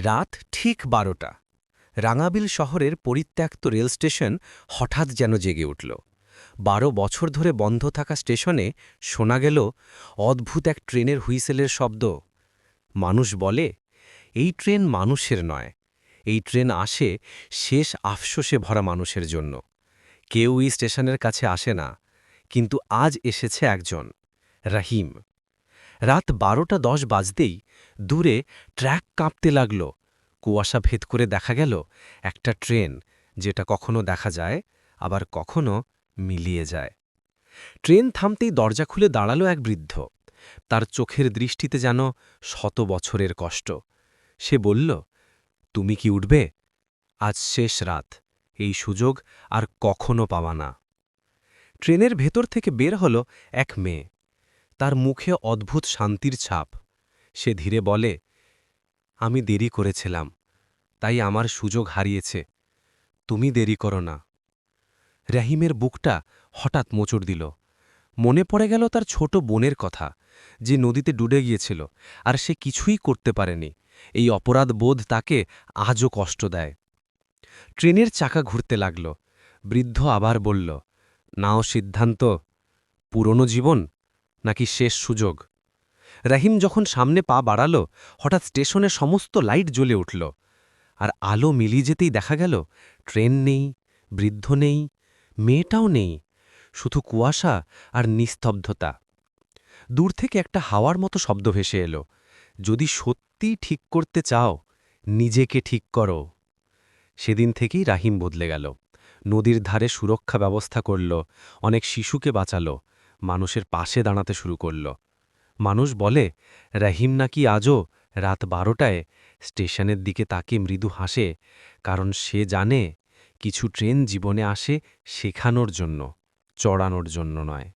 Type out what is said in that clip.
রাত ঠিক বারোটা। রাঙাবিল শহরের পরিত্যক্ত রেল স্টেশন হঠাৎ যেন জেগে উঠল। বারো বছর ধরে বন্ধ থাকা স্টেশনে শোনা গেল অদ্ভুত এক ট্রেনের হুইসেলের শব্দ। মানুষ বলে, এই ট্রেন মানুষের নয়। এই ট্রেন আসে শেষ আফসোসে ভরা মানুষের জন্য। কেউই স্টেশনের কাছে আসে না, কিন্তু আজ এসেছে একজন, রাহিম। রাত বারোটা দশ বাজতেই দূরে ট্র্যাক কাঁপতে লাগল। কুয়াশা ভেদ করে দেখা গেল, একটা ট্রেন, যেটা কখনো দেখা যায়, আবার কখনো মিলিয়ে যায়। ট্রেন থামতেই দরজা খুলে দাঁড়াল এক বৃদ্ধ। তার চোখের দৃষ্টিতে যেন শত বছরের কষ্ট। সে বলল, তুমি কি উঠবে? আজ শেষ রাত, এই সুযোগ আর কখনো পাওয়া না। ট্রেনের ভেতর থেকে বের হল এক মেয়ে। তার মুখে অদ্ভুত শান্তির ছাপ। সে ধীরে বলে, আমি দেরি করেছিলাম, তাই আমার সুযোগ হারিয়েছে। তুমি দেরি করো না। রাহিমের বুকটা হঠাৎ মোচড় দিল। মনে পড়ে গেল তার ছোট বোনের কথা, যে নদীতে ডুবে গিয়েছিল, আর সে কিছুই করতে পারেনি। এই অপরাধ বোধ তাকে আজও কষ্ট দেয়। ট্রেনের চাকা ঘুরতে লাগল। বৃদ্ধ আবার বলল, নাও সিদ্ধান্ত, পুরনো জীবন নাকি শেষ সুযোগ? রাহিম যখন সামনে পা বাড়াল, হঠাৎ স্টেশনে সমস্ত লাইট জ্বলে উঠল। আর আলো মিলিয়ে যেতেই দেখা গেল, ট্রেন নেই, বৃদ্ধ নেই, মেয়েটাও নেই, শুধু কুয়াশা আর নিস্তব্ধতা। দূর থেকে একটা হাওয়ার মতো শব্দ ভেসে এলো, যদি সত্যিই ঠিক করতে চাও, নিজেকে ঠিক করো। সেদিন থেকেই রাহিম বদলে গেল। নদীর ধারে সুরক্ষা ব্যবস্থা করল, অনেক শিশুকে বাঁচাল মানুষের পাশে দাঁড়াতে শুরু করল। মানুষ বলে, রাহিম নাকি আজও রাত বারোটায় স্টেশনের দিকে তাকে মৃদু হাসে, কারণ সে জানে কিছু ট্রেন জীবনে আসে শেখানোর জন্য, চড়ানোর জন্য নয়।